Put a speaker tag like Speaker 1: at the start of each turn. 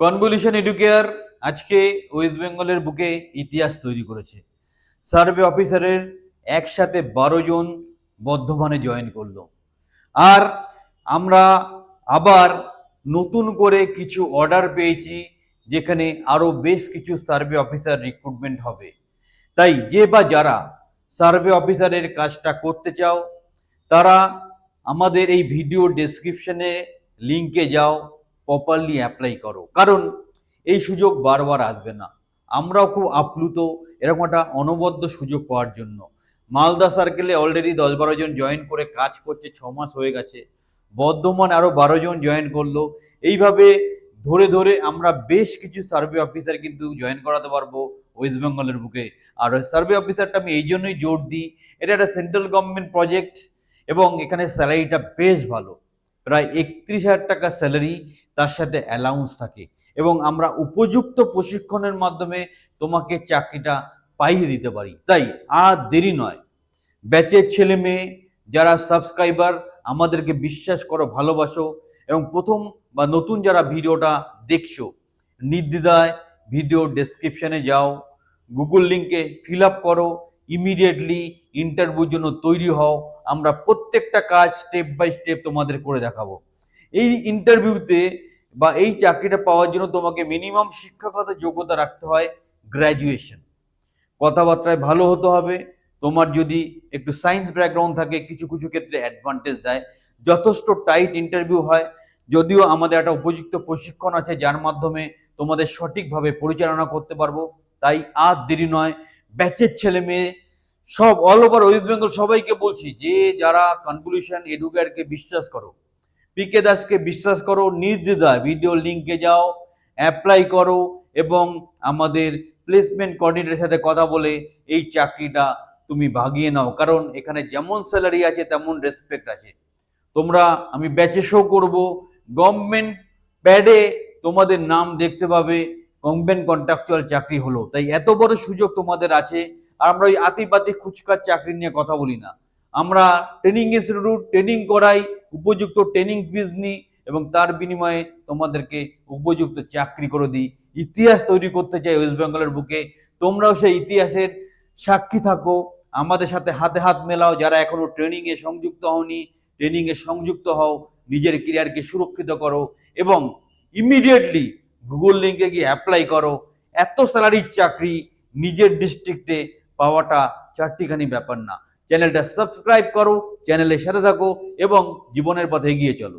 Speaker 1: Convolution educare আজকে West বেঙ্গলের বুকে ইতিহাস তৈরি করেছে। সার্ভে অফিসারের একসাথে বারো জন বর্ধমানে জয়েন করল। আর আমরা আবার নতুন করে কিছু অর্ডার পেয়েছি, যেখানে আরও বেশ কিছু সার্ভে অফিসার রিক্রুটমেন্ট হবে। তাই যে বা যারা সার্ভে অফিসারের কাজটা করতে চাও, তারা আমাদের এই ভিডিও ডেসক্রিপশনে লিঙ্কে যাও। প্রপারলি অ্যাপ্লাই করো। কারণ এই সুযোগ বারবার আসবে না। আমরাও খুব আপ্লুত, এরকম একটা অনবদ্য সুযোগ পাওয়ার জন্য। মালদা সার্কেলে অলরেডি দশ বারো জন জয়েন করে কাজ করছে, ছ মাস হয়ে গেছে। বর্ধমান আরও বারো জন জয়েন করল। এইভাবে ধরে ধরে আমরা বেশ কিছু সার্ভে অফিসার কিন্তু জয়েন করাতে পারব ওয়েস্ট বেঙ্গলের বুকে। আর সার্ভে অফিসারটা আমি এই জন্যই জোর দিই, এটা একটা সেন্ট্রাল গভর্নমেন্ট প্রজেক্ট এবং এখানে স্যালারিটা বেশ ভালো। প্রায় একত্রিশ হাজার টাকা স্যালারি তার সাথে অ্যালাউন্স থাকে। এবং আমরা উপযুক্ত প্রশিক্ষণের মাধ্যমে তোমাকে চাকরিটা পাইয়ে দিতে পারি। তাই আর দেরি নয়। ব্যাচের ছেলে মেয়ে যারা সাবস্ক্রাইবার আমাদেরকে বিশ্বাস করো, ভালোবাসো এবং প্রথম বা নতুন যারা ভিডিওটা দেখছ, নির্দ্বিধায় ভিডিও ডেসক্রিপশানে যাও গুগল লিঙ্কে ফিল আপ করো ইমিডিয়েটলি ইন্টারভিউর জন্য তৈরি হও। আমরা প্রত্যেকটা কাজ স্টেপ বাই স্টেপ তোমাদের করে দেখাবো। এই ইন্টারভিউতে বা এই চাকরিটা পাওয়ার জন্য তোমাকে মিনিমাম শিক্ষাগত যোগ্যতা রাখতে হয় গ্র্যাজুয়েশন কথাবার্তায় ভালো হতে হবে। তোমার যদি একটু সায়েন্স ব্যাকগ্রাউন্ড থাকে, কিছু কিছু ক্ষেত্রে অ্যাডভান্টেজ দেয়। যথেষ্ট টাইট ইন্টারভিউ হয়। যদিও আমাদের একটা উপযুক্ত প্রশিক্ষণ আছে, যার মাধ্যমে তোমাদের সঠিকভাবে পরিচালনা করতে পারব। তাই আর দেরি নয়। ব্যাচের ছেলে মেয়ে, সব অল ওভার ওয়েস্ট বেঙ্গল সবাইকে বলছি, যে যারা কনভলিউশন এডুকেয়ারকে বিশ্বাস করো পিকে দাসকে বিশ্বাস করো, নির্দ্বিধায় ভিডিও লিঙ্কে যাও অ্যাপ্লাই করো এবং আমাদের প্লেসমেন্ট কোঅর্ডিনেটরের সাথে কথা বলে এই চাকরিটা তুমি ভাগিয়ে নাও। কারণ এখানে যেমন স্যালারি আছে, তেমন রেসপেক্ট আছে। তোমরা, আমি ব্যাচে শো করব গভর্নমেন্ট প্যাডে তোমাদের নাম দেখতে পাবে গভর্নমেন্ট কন্ট্রাকচুয়াল চাকরি হলো। তাই এত বড় সুযোগ তোমাদের আছে, আর আমরা ওই আতিপাতি খুচকার চাকরি নিয়ে কথা বলি না। আমরা ট্রেনিং ইনস্টিটিউট ট্রেনিং করাই, উপযুক্ত ট্রেনিং ফিজ নিই এবং তার বিনিময়ে তোমাদেরকে উপযুক্ত চাকরি করে দিই। ইতিহাস তৈরি করতে চাই ওয়েস্ট বেঙ্গলের বুকে। তোমরাও সেই ইতিহাসের সাক্ষী থাকো। আমাদের সাথে হাতে হাত মেলাও। যারা এখনও ট্রেনিং এ সংযুক্ত হওনি ট্রেনিং এ সংযুক্ত হও। নিজের ক্যারিয়ারকে সুরক্ষিত করো এবং ইমিডিয়েটলি গুগল লিঙ্কে গিয়ে অ্যাপ্লাই করো। এত স্যালারির চাকরি, নিজের ডিস্ট্রিক্টে পাওয়াটা চারটিখানি ব্যাপার না। চ্যানেলটা সাবস্ক্রাইব করো চ্যানেলের সাথে থাকো এবং জীবনের পথে এগিয়ে চলো।